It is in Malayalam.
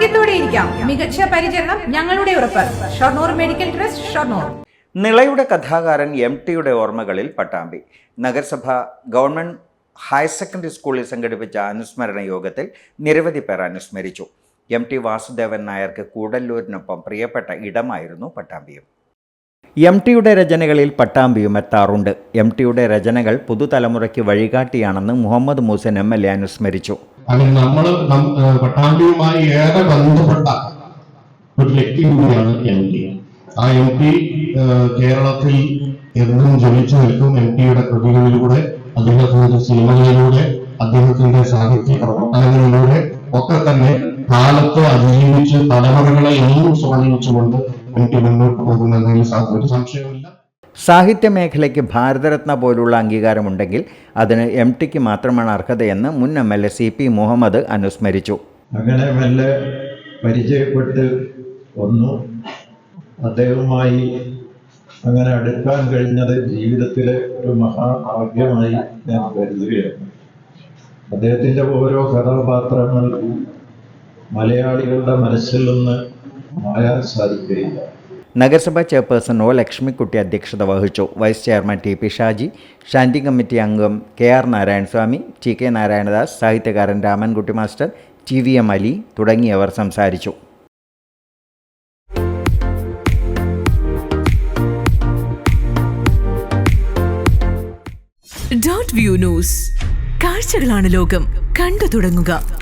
ആരോഗ്യത്തോടെ ഇരിക്കാം. മികച്ച പരിചരണം ഞങ്ങളുടെ ഉറപ്പ്. Shoranur medical trust Shoranur. നിളയുടെ കഥാകാരൻ എം ടിയുടെ ഓർമ്മകളിൽ പട്ടാമ്പി. നഗരസഭ ഗവൺമെന്റ് ഹയർ സെക്കൻഡറി സ്കൂളിൽ സംഘടിപ്പിച്ച അനുസ്മരണ യോഗത്തിൽ നിരവധി പേർ അനുസ്മരിച്ചു. എം ടി വാസുദേവൻ നായർക്ക് കൂടല്ലൂരിനൊപ്പം പ്രിയപ്പെട്ട ഇടമായിരുന്നു പട്ടാമ്പിയും. എം ടിയുടെ രചനകളിൽ പട്ടാമ്പിയും എത്താറുണ്ട്. എം ടിയുടെ രചനകൾ പുതുതലമുറയ്ക്ക് വഴികാട്ടിയാണെന്ന് Muhammad Moosan M L A അനുസ്മരിച്ചു. അങ്ങനെ നമ്മൾ പട്ടാമ്പിയുമായി ഏറെ ബന്ധപ്പെട്ട ഒരു വ്യക്തി കൂടിയാണ് എം പി. ആ എം പി കേരളത്തിൽ എന്നും ജനിച്ചു നിൽക്കും. എം പിയുടെ കൃതികളിലൂടെ അദ്ദേഹത്തിന്റെ സിനിമകളിലൂടെ അദ്ദേഹത്തിന്റെ സാഹിത്യ പ്രവർത്തനങ്ങളിലൂടെ ഒക്കെ തന്നെ കാലത്തെ അതിജീവിച്ച് തലമുറകളെ എന്നും സ്വാധീനിച്ചുകൊണ്ട് എം പി മുന്നോട്ട് പോകുന്നതിൽ ഒരു സംശയവുമില്ല. സാഹിത്യ മേഖലയ്ക്ക് ഭാരതരത്ന പോലുള്ള അംഗീകാരമുണ്ടെങ്കിൽ അതിന് എം ടിക്ക് മാത്രമാണ് അർഹതയെന്ന് മുൻ M L A C P Muhammad അനുസ്മരിച്ചു. അങ്ങനെ മെല്ലെ പരിചയപ്പെട്ട് വന്നു. അദ്ദേഹവുമായി അങ്ങനെ അടുക്കാൻ കഴിഞ്ഞത് ജീവിതത്തിലെ ഒരു മഹാഭാഗ്യമായി ഞാൻ കരുതുകയാണ്. അദ്ദേഹത്തിന്റെ ഓരോ കഥാപാത്രങ്ങൾ മലയാളികളുടെ മനസ്സിൽ നിന്ന് മായാൻ സാധിക്കുകയില്ല. നഗരസഭാ ചെയർപേഴ്സൺ ഒ ലക്ഷ്മിക്കുട്ടി അധ്യക്ഷത വഹിച്ചു. Vice chairman T P Shaji Shanti committee അംഗം K R Narayanaswamy T K Narayanadas സാഹിത്യകാരൻ Ramankutty master T V M Ali തുടങ്ങിയവർ സംസാരിച്ചു. Dot view news. കാഴ്ചകളാണ് ലോകം. കണ്ടു തുടങ്ങുക.